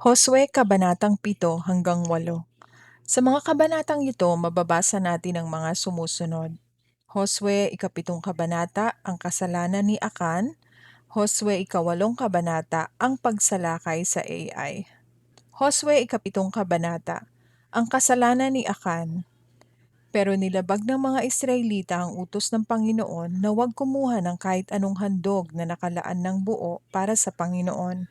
Josue Kabanatang 7 hanggang 8 Sa mga kabanatang ito, mababasa natin ang mga sumusunod. Josue ikapitong kabanata, ang kasalanan ni Akan. Josue ikawalong kabanata, ang pagsalakay sa AI. Josue ikapitong kabanata, ang kasalanan ni Akan. Pero nilabag ng mga Israelita ang utos ng Panginoon na huwag kumuha ng kahit anong handog na nakalaan ng buo para sa Panginoon.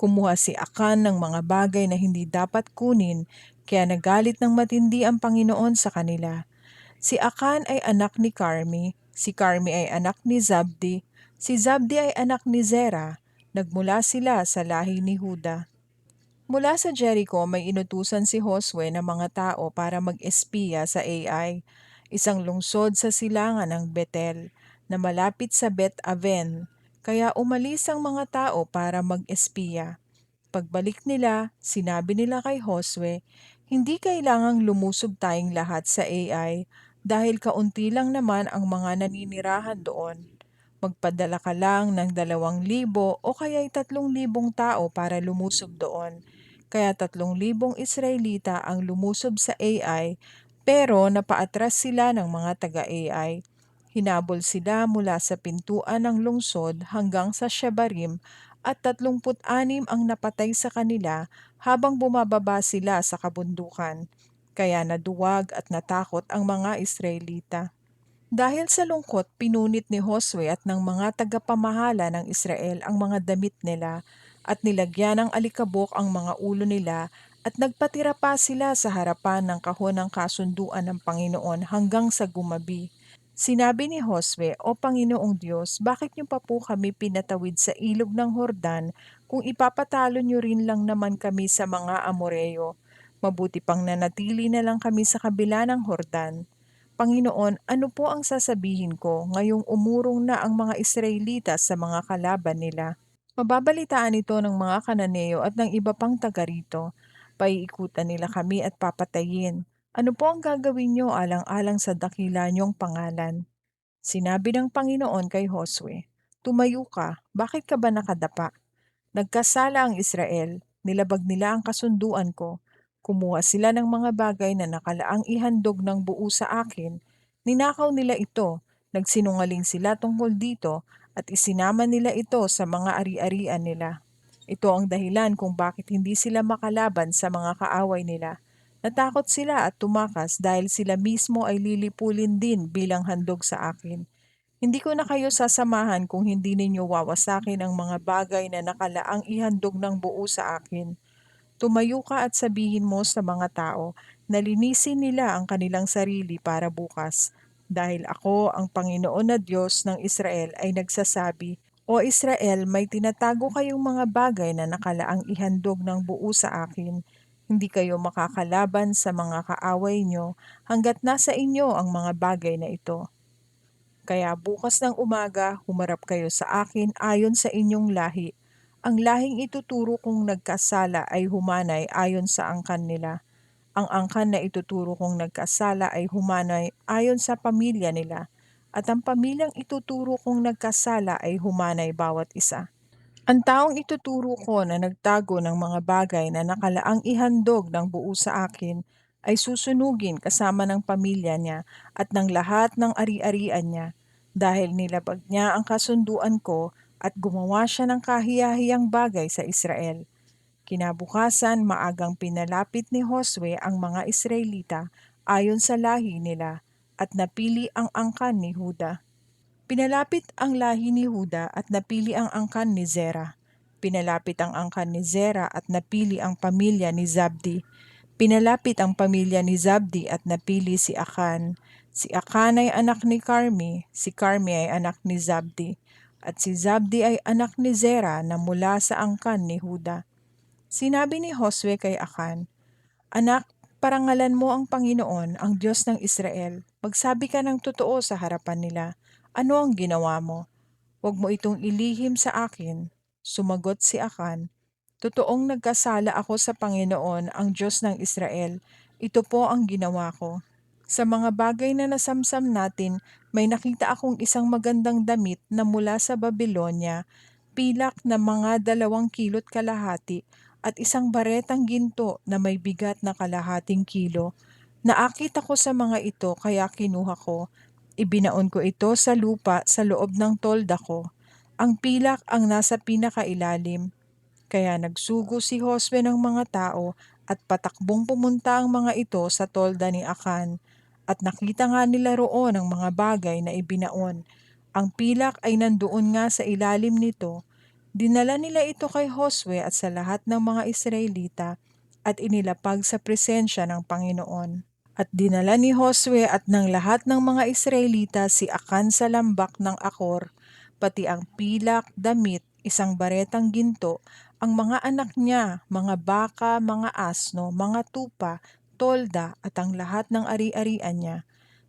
Kumuha si Akan ng mga bagay na hindi dapat kunin, kaya nagalit ng matindi ang Panginoon sa kanila. Si Akan ay anak ni Carmi, si Carmi ay anak ni Zabdi, si Zabdi ay anak ni Zera. Nagmula sila sa lahi ni Huda. Mula sa Jericho may inutusan si Josue ng mga tao para mag-espiya sa Ai, isang lungsod sa silangan ng Betel na malapit sa Bet Aven. Kaya umalis ang mga tao para mag-espiya. Pagbalik nila, sinabi nila kay Josue, hindi kailangang lumusob tayong lahat sa Ai dahil kaunti lang naman ang mga naninirahan doon. Magpadala ka lang ng dalawang libo o kaya'y tatlong libong tao para lumusob doon kaya tatlong libong Israelita ang lumusob sa AI pero napaatras sila ng mga taga-AI. Hinabol sila mula sa pintuan ng lungsod hanggang sa Shebarim at 36 ang napatay sa kanila habang bumababa sila sa kabundukan. Kaya naduwag at natakot ang mga Israelita. Dahil sa lungkot, pinunit ni Josue at ng mga tagapamahala ng Israel ang mga damit nila at nilagyan ng alikabok ang mga ulo nila at nagpatira pa sila sa harapan ng kahon ng kasunduan ng Panginoon hanggang sa gumabi. Sinabi ni Josue, O Panginoong Diyos, bakit niyo pa po kami pinatawid sa ilog ng Hordan kung ipapatalo niyo rin lang naman kami sa mga Amoreo? Mabuti pang nanatili na lang kami sa kabila ng Hordan. Panginoon, ano po ang sasabihin ko ngayong umurong na ang mga Israelita sa mga kalaban nila? Mababalitaan ito ng mga Kananeo at ng iba pang taga rito. Paiikutan nila kami at papatayin. Ano po ang gagawin niyo alang-alang sa dakila niyong pangalan? Sinabi ng Panginoon kay Josue, Tumayo ka, bakit ka ba nakadapa? Nagkasala ang Israel, nilabag nila ang kasunduan ko. Kumuha sila ng mga bagay na nakalaang ihandog ng buo sa akin. Ninakaw nila ito, nagsinungaling sila tungkol dito at isinama nila ito sa mga ari-arian nila. Ito ang dahilan kung bakit hindi sila makalaban sa mga kaaway nila. Natakot sila at tumakas dahil sila mismo ay lilipulin din bilang handog sa akin. Hindi ko na kayo sasamahan kung hindi ninyo wawasakin ang mga bagay na nakalaang ihandog ng buo sa akin. Tumayo ka at sabihin mo sa mga tao na linisin nila ang kanilang sarili para bukas dahil ako, ang Panginoon na Diyos ng Israel, ay nagsasabi, O Israel, may tinatago kayong mga bagay na nakalaang ihandog ng buo sa akin. Hindi kayo makakalaban sa mga kaaway nyo hanggat nasa inyo ang mga bagay na ito. Kaya bukas ng umaga, humarap kayo sa akin ayon sa inyong lahi. Ang lahing ituturo kong nagkasala ay humanay ayon sa angkan nila ang angkan na ituturo kong nagkasala ay humanay ayon sa pamilya nila, at ang pamilyang ituturo kong nagkasala ay humanay bawat isa. Ang taong ituturo ko na nagtago ng mga bagay na nakalaang ihandog ng buo sa akin ay susunugin kasama ng pamilya niya at ng lahat ng ari-arian niya dahil nilabag niya ang kasunduan ko at gumawa siya ng kahiyahiyang bagay sa Israel. Kinabukasan, maagang pinalapit ni Josue ang mga Israelita ayon sa lahi nila at napili ang angkan ni Huda. Pinalapit ang lahi ni Huda at napili ang angkan ni Zera. Pinalapit ang angkan ni Zera at napili ang pamilya ni Zabdi. Pinalapit ang pamilya ni Zabdi at napili si Akan. Si Akan ay anak ni Carmi, si Carmi ay anak ni Zabdi, at si Zabdi ay anak ni Zera na mula sa angkan ni Huda. Sinabi ni Josue kay Akan, Anak, parangalan mo ang Panginoon, ang Diyos ng Israel. Magsabi ka ng totoo sa harapan nila. Ano ang ginawa mo? Huwag mo itong ilihim sa akin. Sumagot si Akan, Totoong nagkasala ako sa Panginoon, ang Diyos ng Israel. Ito po ang ginawa ko. Sa mga bagay na nasamsam natin, may nakita akong isang magandang damit na mula sa Babylonia, pilak na mga dalawang kilot kalahati at isang baretang ginto na may bigat na kalahating kilo. Naakit ako sa mga ito kaya kinuha ko. Ibinaon ko ito sa lupa sa loob ng tolda ko. Ang pilak ang nasa pinakailalim. Kaya nagsugo si Josue ng mga tao at patakbong pumunta ang mga ito sa tolda ni Akan. At nakita nga nila roon ang mga bagay na ibinaon. Ang pilak ay nandoon nga sa ilalim nito. Dinala nila ito kay Josue at sa lahat ng mga Israelita at inilapag sa presensya ng Panginoon. At dinala ni Josue at ng lahat ng mga Israelita si Akan sa lambak ng Akor, pati ang pilak, damit, isang baretang ginto, ang mga anak niya, mga baka, mga asno, mga tupa, tolda at ang lahat ng ari-arian niya.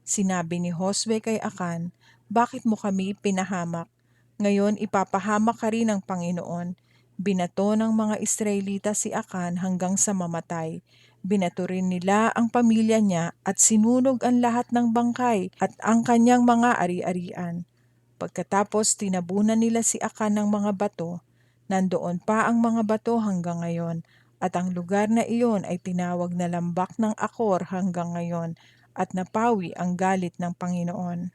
Sinabi ni Josue kay Akan, Bakit mo kami pinahamak? Ngayon ipapahamak ka rin ng Panginoon. Binato ng mga Israelita si Akan hanggang sa mamatay. Binato rin nila ang pamilya niya at sinunog ang lahat ng bangkay at ang kanyang mga ari-arian. Pagkatapos tinabunan nila si Akan ng mga bato, nandoon pa ang mga bato hanggang ngayon at ang lugar na iyon ay tinawag na lambak ng Akor hanggang ngayon at napawi ang galit ng Panginoon.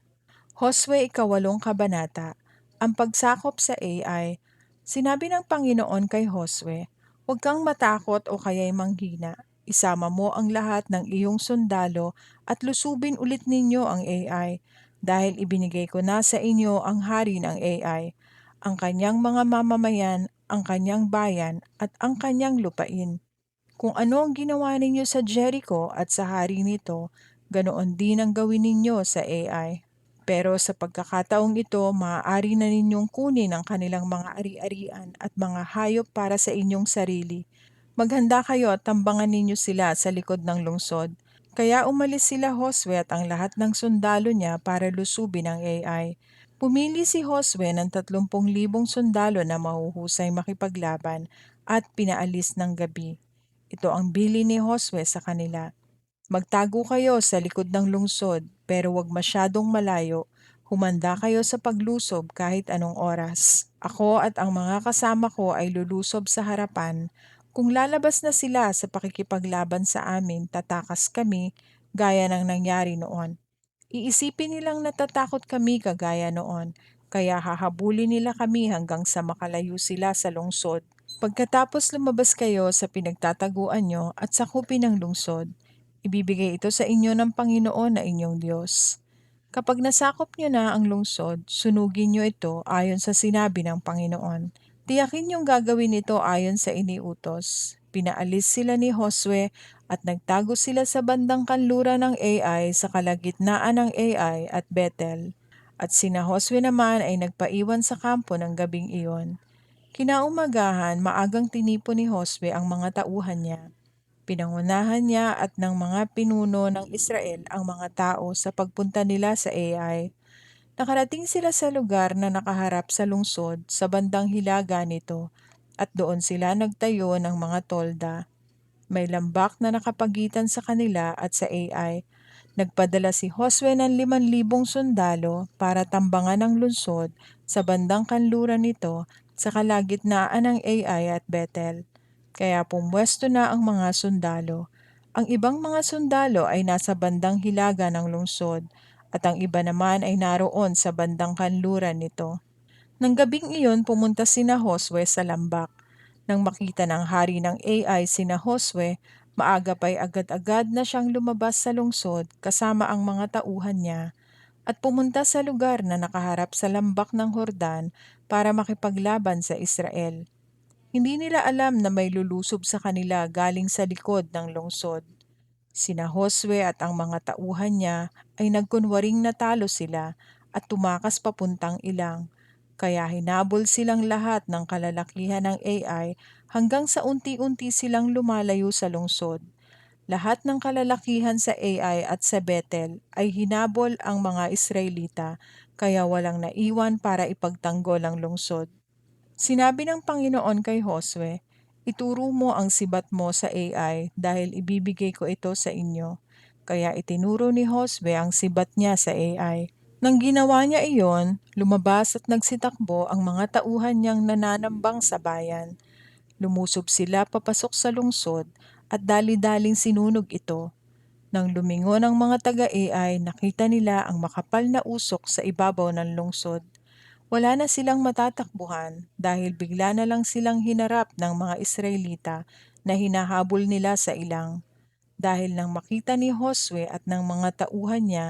Josue ikawalong kabanata Ang pagsakop sa AI Sinabi ng Panginoon kay Josue, Huwag kang matakot o kaya'y manghina. Isama mo ang lahat ng iyong sundalo at lusubin ulit ninyo ang AI dahil ibinigay ko na sa inyo ang hari ng AI, ang kanyang mga mamamayan, ang kanyang bayan at ang kanyang lupain. Kung ano ang ginawa ninyo sa Jericho at sa hari nito, ganoon din ang gawin ninyo sa AI. Pero sa pagkakataong ito, maaari na ninyong kunin ang kanilang mga ari-arian at mga hayop para sa inyong sarili. Maghanda kayo at tambangan ninyo sila sa likod ng lungsod. Kaya umalis sila Josue at ang lahat ng sundalo niya para lusubin ang AI. Pumili si Josue ng 30,000 sundalo na mahuhusay makipaglaban at pinaalis ng gabi. Ito ang bili ni Josue sa kanila. Magtago kayo sa likod ng lungsod, pero huwag masyadong malayo. Humanda kayo sa paglusob kahit anong oras. Ako at ang mga kasama ko ay lulusob sa harapan. Kung lalabas na sila sa pakikipaglaban sa amin, tatakas kami, gaya ng nangyari noon. Iisipin nilang natatakot kami kagaya noon, kaya hahabulin nila kami hanggang sa makalayo sila sa lungsod. Pagkatapos lumabas kayo sa pinagtataguan nyo at sakupin ng lungsod, Ibibigay ito sa inyo ng Panginoon na inyong Diyos. Kapag nasakop niyo na ang lungsod, sunugin niyo ito ayon sa sinabi ng Panginoon. Tiyakin niyong gagawin ito ayon sa iniutos. Pinaalis sila ni Josue at nagtago sila sa bandang kanlura ng Ai sa kalagitnaan ng Ai at Bethel. At sina Josue naman ay nagpaiwan sa kampo ng gabing iyon. Kinaumagahan, maagang tinipo ni Josue ang mga tauhan niya Pinangunahan niya at ng mga pinuno ng Israel ang mga tao sa pagpunta nila sa Ai. Nakarating sila sa lugar na nakaharap sa lungsod sa bandang hilaga nito at doon sila nagtayo ng mga tolda. May lambak na nakapagitan sa kanila at sa Ai. Nagpadala si Josue ng liman libong sundalo para tambangan ang lungsod sa bandang kanluran nito sa kalagitnaan ng Ai at Bethel. Kaya pumwesto na ang mga sundalo. Ang ibang mga sundalo ay nasa bandang hilaga ng lungsod at ang iba naman ay naroon sa bandang kanluran nito. Nang gabing iyon pumunta sina Josue sa lambak. Nang makita ng hari ng Ai sina Josue, maaga pa'y agad-agad na siyang lumabas sa lungsod kasama ang mga tauhan niya at pumunta sa lugar na nakaharap sa lambak ng Hordan para makipaglaban sa Israel. Hindi nila alam na may lulusob sa kanila galing sa likod ng lungsod. Sina Josue at ang mga tauhan niya ay nagkunwaring natalo sila at tumakas papuntang ilang. Kaya hinabol silang lahat ng kalalakihan ng AI hanggang sa unti-unti silang lumalayo sa lungsod. Lahat ng kalalakihan sa AI at sa Bethel ay hinabol ang mga Israelita kaya walang naiwan para ipagtanggol ang lungsod. Sinabi ng Panginoon kay Josue, Ituro mo ang sibat mo sa AI dahil ibibigay ko ito sa inyo. Kaya itinuro ni Josue ang sibat niya sa AI. Nang ginawa niya iyon, lumabas at nagsitakbo ang mga tauhan niyang nananambang sa bayan. Lumusob sila papasok sa lungsod at dali-daling sinunog ito. Nang lumingon ang mga taga-AI, nakita nila ang makapal na usok sa ibabaw ng lungsod. Wala na silang matatakbuhan dahil bigla na lang silang hinarap ng mga Israelita na hinahabol nila sa ilang. Dahil nang makita ni Josue at ng mga tauhan niya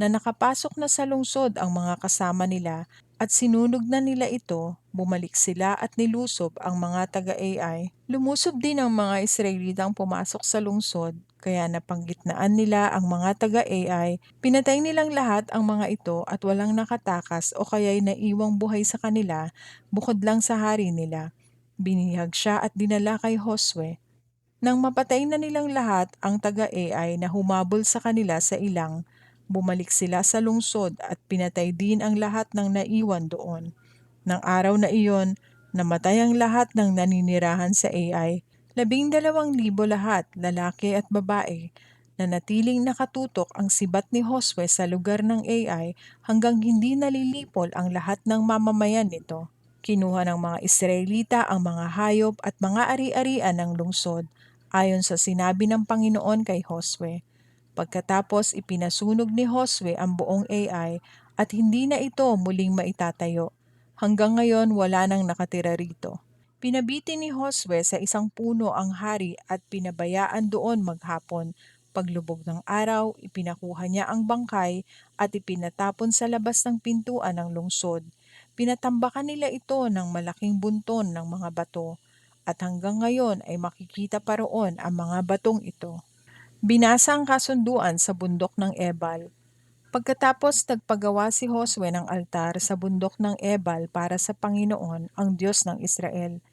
na nakapasok na sa lungsod ang mga kasama nila at sinunog na nila ito, bumalik sila at nilusob ang mga taga-AI. Lumusob din ang mga Israelitang pumasok sa lungsod, kaya napanggitnaan nila ang mga taga-AI, pinatay nilang lahat ang mga ito at walang nakatakas o kaya'y naiwang buhay sa kanila bukod lang sa hari nila. Binihag siya at dinala kay Josue. Nang mapatay na nilang lahat ang taga-AI na humabol sa kanila sa ilang, bumalik sila sa lungsod at pinatay din ang lahat ng naiwan doon. Nang araw na iyon, namatay ang lahat ng naninirahan sa AI, labing dalawang libo lahat, lalaki at babae, na natiling nakatutok ang sibat ni Josue sa lugar ng AI hanggang hindi nalilipol ang lahat ng mamamayan nito. Kinuha ng mga Israelita ang mga hayop at mga ari-arian ng lungsod ayon sa sinabi ng Panginoon kay Josue. Pagkatapos ipinasunog ni Josue ang buong AI at hindi na ito muling maitatayo. Hanggang ngayon wala nang nakatira rito. Pinabiti ni Josue sa isang puno ang hari at pinabayaan doon maghapon. Paglubog ng araw, ipinakuha niya ang bangkay at ipinatapon sa labas ng pintuan ng lungsod. Pinatambakan nila ito ng malaking bunton ng mga bato at hanggang ngayon ay makikita pa roon ang mga batong ito. Binasa ang kasunduan sa bundok ng Ebal. Pagkatapos nagpagawa si Josue ng altar sa bundok ng Ebal para sa Panginoon, ang Diyos ng Israel.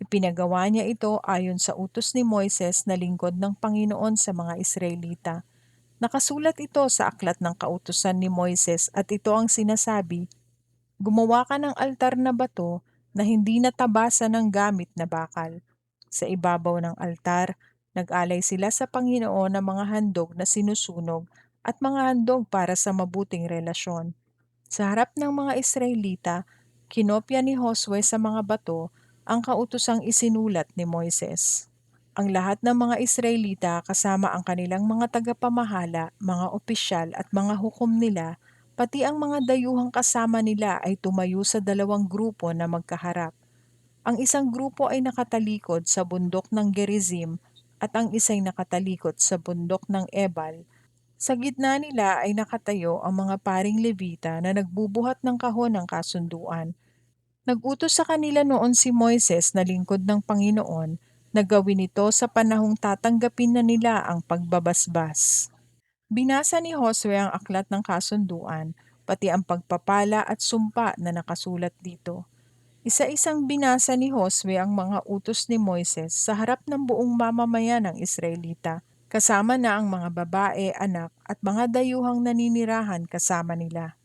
Ipinagawa niya ito ayon sa utos ni Moises na lingkod ng Panginoon sa mga Israelita. Nakasulat ito sa aklat ng kautusan ni Moises at ito ang sinasabi, Gumawa ka ng altar na bato na hindi natabasa ng gamit na bakal. Sa ibabaw ng altar, nag-alay sila sa Panginoon ng mga handog na sinusunog at mga handog para sa mabuting relasyon. Sa harap ng mga Israelita, kinopya ni Josue sa mga bato ang kautosang isinulat ni Moises. Ang lahat ng mga Israelita kasama ang kanilang mga tagapamahala, mga opisyal at mga hukom nila Pati ang mga dayuhang kasama nila ay tumayo sa dalawang grupo na magkaharap. Ang isang grupo ay nakatalikod sa bundok ng Gerizim at ang isa'y nakatalikod sa bundok ng Ebal. Sa gitna nila ay nakatayo ang mga paring levita na nagbubuhat ng kahon ng kasunduan. Nagutos sa kanila noon si Moises na lingkod ng Panginoon na gawin ito sa panahong tatanggapin na nila ang pagbabasbas. Binasa ni Josue ang aklat ng kasunduan, pati ang pagpapala at sumpa na nakasulat dito. Isa-isang binasa ni Josue ang mga utos ni Moises sa harap ng buong mamamayan ng Israelita, kasama na ang mga babae, anak at mga dayuhang naninirahan kasama nila.